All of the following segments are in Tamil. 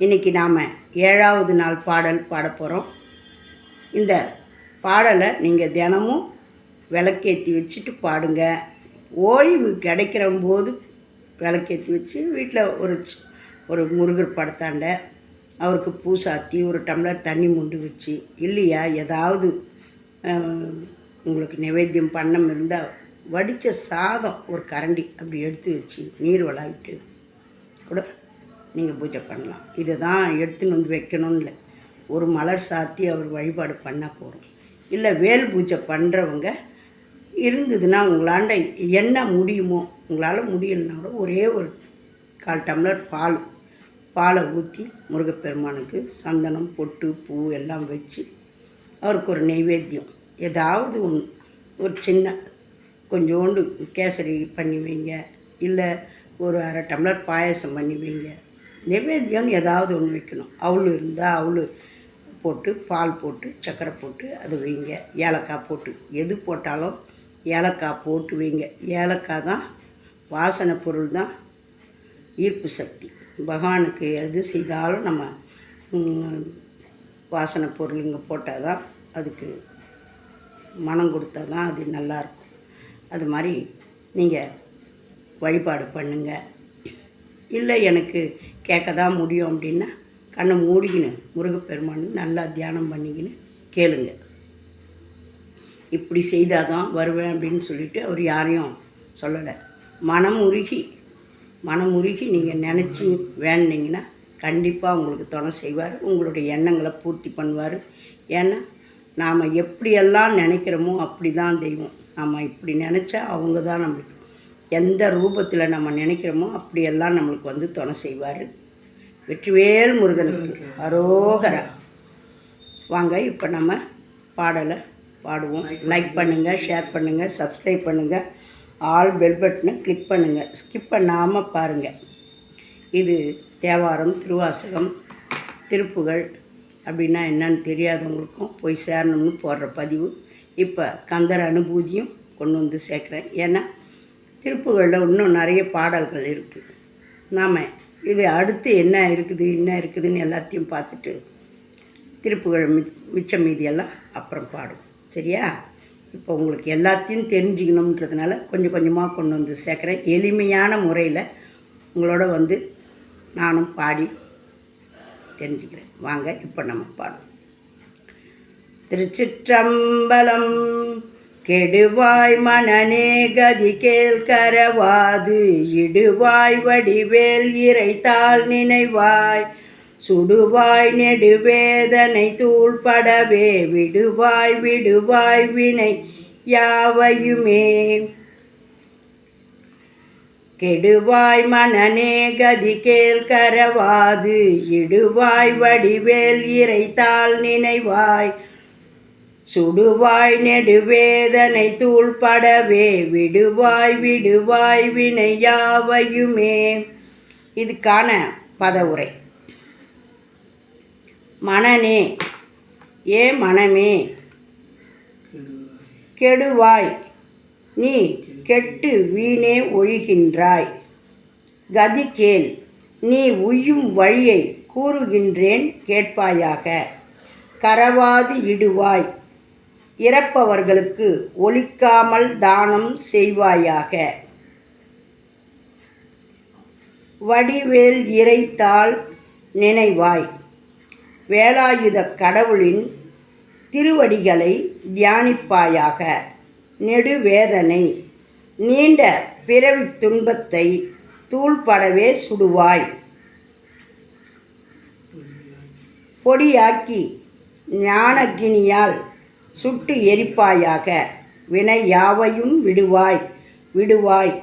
இன்றைக்கி நாம் ஏழாவது நாள் பாடல் பாட போகிறோம் இந்த பாடலை நீங்கள் தினமும் விளக்கேற்றி வச்சுட்டு பாடுங்க. ஓய்வு கிடைக்கிற போது விளக்கேற்றி வச்சு வீட்டில் ஒரு ஒரு முருகர் படத்தாண்ட அவருக்கு பூ சாத்தி ஒரு டம்ளர் தண்ணி முண்டு வச்சு இல்லையா ஏதாவது உங்களுக்கு நிவேத்தியம் பண்ணம் இருந்தால் வடித்த சாதம் ஒரு கரண்டி அப்படி எடுத்து வச்சு நீர் விளாவிட்டு கூட நீங்கள் பூஜை பண்ணலாம். இதை தான் எடுத்துன்னு வந்து வைக்கணும்னு இல்லை. ஒரு மலர் சாத்தி அவர் வழிபாடு பண்ணால் போகிறோம் இல்லை வேல் பூஜை பண்ணுறவங்க இருந்ததுன்னா உங்களாண்ட என்ன முடியுமோ உங்களால் முடியலைன்னா கூட ஒரே ஒரு கால் டம்ளர் பால் பாலை ஊற்றி முருகப்பெருமானுக்கு சந்தனம் பொட்டு பூ எல்லாம் வச்சு அவருக்கு ஒரு நெய்வேத்தியம். ஏதாவது ஒன்று ஒரு சின்ன கொஞ்சோண்டு கேசரி பண்ணி வைங்க. இல்லை ஒரு அரை டம்ளர் பாயசம் பண்ணி வைங்க. நைவேத்தியம் ஏதாவது ஒன்று வைக்கணும். அவள் இருந்தால் அவள் போட்டு பால் போட்டு சர்க்கரை போட்டு அது வைங்க. ஏலக்காய் போட்டு. எது போட்டாலும் ஏலக்காய் போட்டு வைங்க. ஏலக்காய் தான் வாசனை பொருள் தான். ஈர்ப்பு சக்தி. பகவானுக்கு எது செய்தாலும் நம்ம வாசனை வாசனை இங்கே போட்டால் தான் அதுக்கு மனம் கொடுத்தா தான் அது நல்லாயிருக்கும் அது மாதிரி நீங்கள் வழிபாடு பண்ணுங்கள் இல்லை எனக்கு கேட்க தான் முடியும் அப்படின்னா கண்ணை மூடிக்கின்னு முருகப்பெருமான் நல்லா தியானம் பண்ணிக்கின்னு கேளுங்க. இப்படி செய்தால் தான் வருவேன் அப்படின்னு சொல்லிட்டு அவர் யாரையும் சொல்லலை. மனம் உருகி மனம் உருகி நீங்கள் நினச்சி வேணுனீங்கன்னா கண்டிப்பாக உங்களுக்கு துணை செய்வார் உங்களுடைய எண்ணங்களை பூர்த்தி பண்ணுவார். ஏன்னா நாம் எப்படியெல்லாம் நினைக்கிறோமோ அப்படி தான் தெய்வம். நாம் இப்படி நினச்சா அவங்க தான் நம்மளுக்கு எந்த ரூபத்தில் நம்ம நினைக்கிறோமோ அப்படியெல்லாம் நம்மளுக்கு வந்து துணை செய்வார். வெற்றிவேல் முருகனுக்கு அரோகரா. வாங்க இப்போ நம்ம பாடலை பாடுவோம். லைக் பண்ணுங்கள் ஷேர் பண்ணுங்கள் சப்ஸ்கிரைப் பண்ணுங்கள் ஆல் பெல் பட்டனை கிளிக் பண்ணுங்கள் ஸ்கிப் பண்ணாமல் பாருங்கள் இது தேவாரம் திருவாசகம் திருப்புகழ் அப்படின்னா என்னன்னு தெரியாதவங்களுக்கும் போய் சேரணும்னு போடுற பதிவு. இப்போ கந்தர் அனுபூதியும் கொண்டு வந்து சேர்க்குறேன். ஏன்னா திருப்புகளில் இன்னும் நிறைய பாடல்கள் இருக்குது நாம் இது அடுத்து என்ன இருக்குது என்ன இருக்குதுன்னு எல்லாத்தையும் பார்த்துட்டு திருப்புகள் மி மிச்சம் மீதியெல்லாம் அப்புறம் பாடும். சரியா? இப்போ உங்களுக்கு எல்லாத்தையும் தெரிஞ்சுக்கணுன்றதுனால கொஞ்சம் கொஞ்சமாக கொண்டு வந்து சேர்க்குறேன். எளிமையான முறையில் உங்களோட வந்து நானும் பாடி தெரிஞ்சுக்கிறேன். வாங்க இப்போ நம்ம பாடும் திருச்சிற்றம்பலம் கெடுவாய் மனநே கதி கேள் கரவாது இடுவாய் வடிவேல் இறைத்தால் நினைவாய். சுடுவாய் நெடுவேதனை தூள்படவே விடுவாய் விடுவாய் வினை யாவையுமே. கெடுவாய் மனநே கதி கேள் கரவாது இடுவாய் வடிவேல் இறைத்தால் நினைவாய். சுடுவாய் நெடுவேதனை தூள்படவே விடுவாய் விடுவாய் வினையாவையுமே. இதுக்கான பதவுரை. மனநே ஏ மனமே? கெடுவாய். நீ கெட்டு வீணே ஒழிகின்றாய். கதி கேள். நீ உய்யும் வழியை கூறுகின்றேன் கேட்பாயாக. கரவாது இடுவாய். இறப்பவர்களுக்கு ஒழிக்காமல் தானம் செய்வாயாக. வடிவேல் இறைத்தால் நினைவாய். வேலாயுத கடவுளின் திருவடிகளை தியானிப்பாயாக. நெடுவேதனை. நீண்ட பிறவித் துன்பத்தை தூள்படவே சுடுவாய். பொடியாக்கி ஞானக்கினியால் சுட்டு எரிப்பாயாக. வினை யாவையும் விடுவாய் விடுவாய்.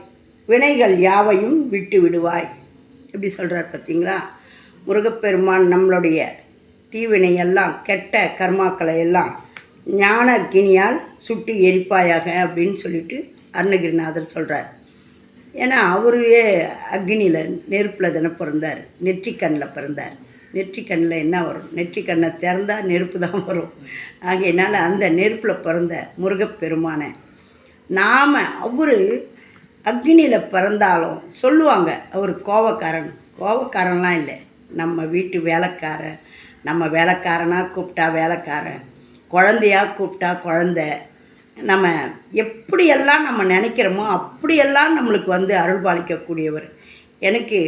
வினைகள் யாவையும் விட்டு விடுவாய். எப்படி சொல்கிறார் பார்த்தீங்களா? முருகப்பெருமான் நம்மளுடைய தீவினை எல்லாம் கெட்ட கர்மாக்களை எல்லாம் ஞான அக்கினியால் சுட்டு எரிப்பாயாக அப்படின்னு சொல்லிட்டு அருணகிரிநாதர் சொல்கிறார் ஏன்னா அவரே அக்னியில் நெருப்பில் தானே பிறந்தார் நெற்றிக்கண்ணில் பிறந்தார். நெற்றிக்கண்ணில் என்ன வரும்? நெற்றிக்கண்ணை திறந்தால் நெருப்பு தான் வரும். ஆகையினால் அந்த நெருப்பில் பிறந்த முருகப்பெருமானை நாம் அவர் அக்னியில் பிறந்தாலும் சொல்லுவாங்க அவர் கோவக்காரன். கோவக்காரன்லாம் இல்லை. நம்ம வீட்டு வேலைக்காரன் நம்ம வேலைக்காரனாக கூப்பிட்டா வேலைக்காரன். குழந்தையா கூப்பிட்டா குழந்த. நம்ம எப்படியெல்லாம் நம்ம நினைக்கிறோமோ அப்படியெல்லாம் நம்மளுக்கு வந்து அருள் பாலிக்கக்கூடியவர் எனக்கு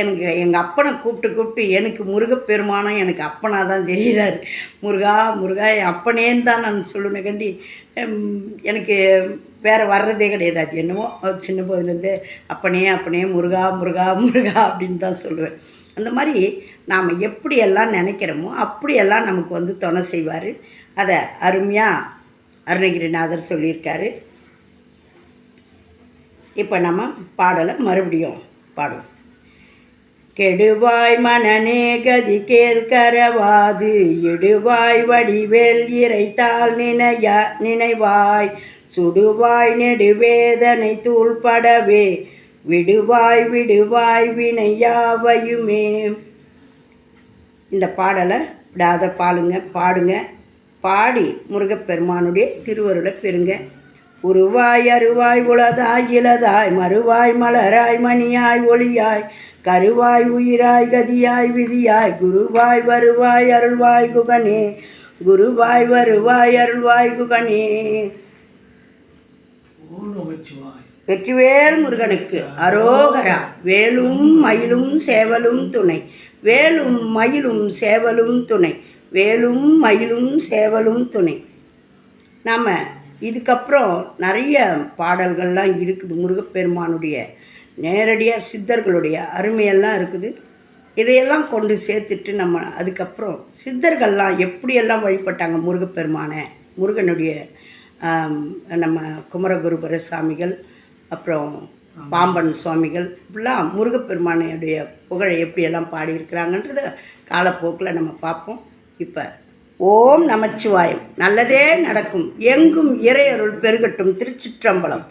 எனக்கு எங்கள் அப்பனை கூப்பிட்டு கூப்பிட்டு எனக்கு முருகப்பெருமானம் எனக்கு அப்பனாக தான் தெரிகிறார். முருகா முருகா என் அப்பனேன்னு தான் நான் சொல்லுவேன் கண்டி எனக்கு வேறு வர்றதே கிடையாது. அது என்னமோ அவர் சின்ன போதுலேருந்தே அப்பனே அப்பனே முருகா முருகா முருகா அப்படின்னு தான் சொல்லுவேன். அந்த மாதிரி நாம் எப்படியெல்லாம் நினைக்கிறோமோ அப்படியெல்லாம் நமக்கு வந்து துணை செய்வார். அதை அருமையாக அருணகிரிநாதர் சொல்லியிருக்காரு. இப்போ நம்ம பாடலை மறுபடியும் பாடுவோம். கெடுவாய் மனநே கதி கேள்கரவாது இடுவாய் வடிவேல் இறைத்தால் நினையா நினைவாய் சுடுவாய் நெடுவேதனை தூள்படவே விடுவாய் விடுவாய் வினையாவையுமே. இந்த பாடலை விடாத பாடுங்க பாடுங்க. பாடி முருகப்பெருமானுடைய திருவருளை பெறுங்க. உருவாய் அருவாய் உளதாய் இளதாய் மறுவாய் மலராய் மணியாய் ஒளியாய் கருவாய் உயிராய் கதியாய் விதியாய் குருவாய் வருவாய் அருள்வாய் குகனே குருவாய் வருவாய் அருள்வாய் குகனே. வெற்றிவேல் முருகனுக்கு அரோகரா. வேலும் மயிலும் சேவலும் துணை. வேலும் மயிலும் சேவலும் துணை. வேலும் மயிலும் சேவலும் துணை. நாம் இதுக்கப்புறம் நிறைய பாடல்கள்லாம் இருக்குது முருகப்பெருமானுடைய நேரடியாக சித்தர்களுடைய அருமையெல்லாம் இருக்குது. இதையெல்லாம் கொண்டு சேர்த்துட்டு நம்ம அதுக்கப்புறம் சித்தர்கள்லாம் எப்படியெல்லாம் வழிபட்டாங்க முருகப்பெருமானை முருகனுடைய நம்ம குமரகுருபர சாமிகள் அப்புறம் பாம்பன் சுவாமிகள் இப்படிலாம் முருகப்பெருமானுடைய புகழை எப்படியெல்லாம் பாடியிருக்கிறாங்கன்றத காலப்போக்கில் நம்ம பார்ப்போம். இப்போ ஓம் நமச்சிவாயம். நல்லதே நடக்கும். எங்கும் இறையருள் பெருகட்டும். திருச்சிற்றம்பலம்.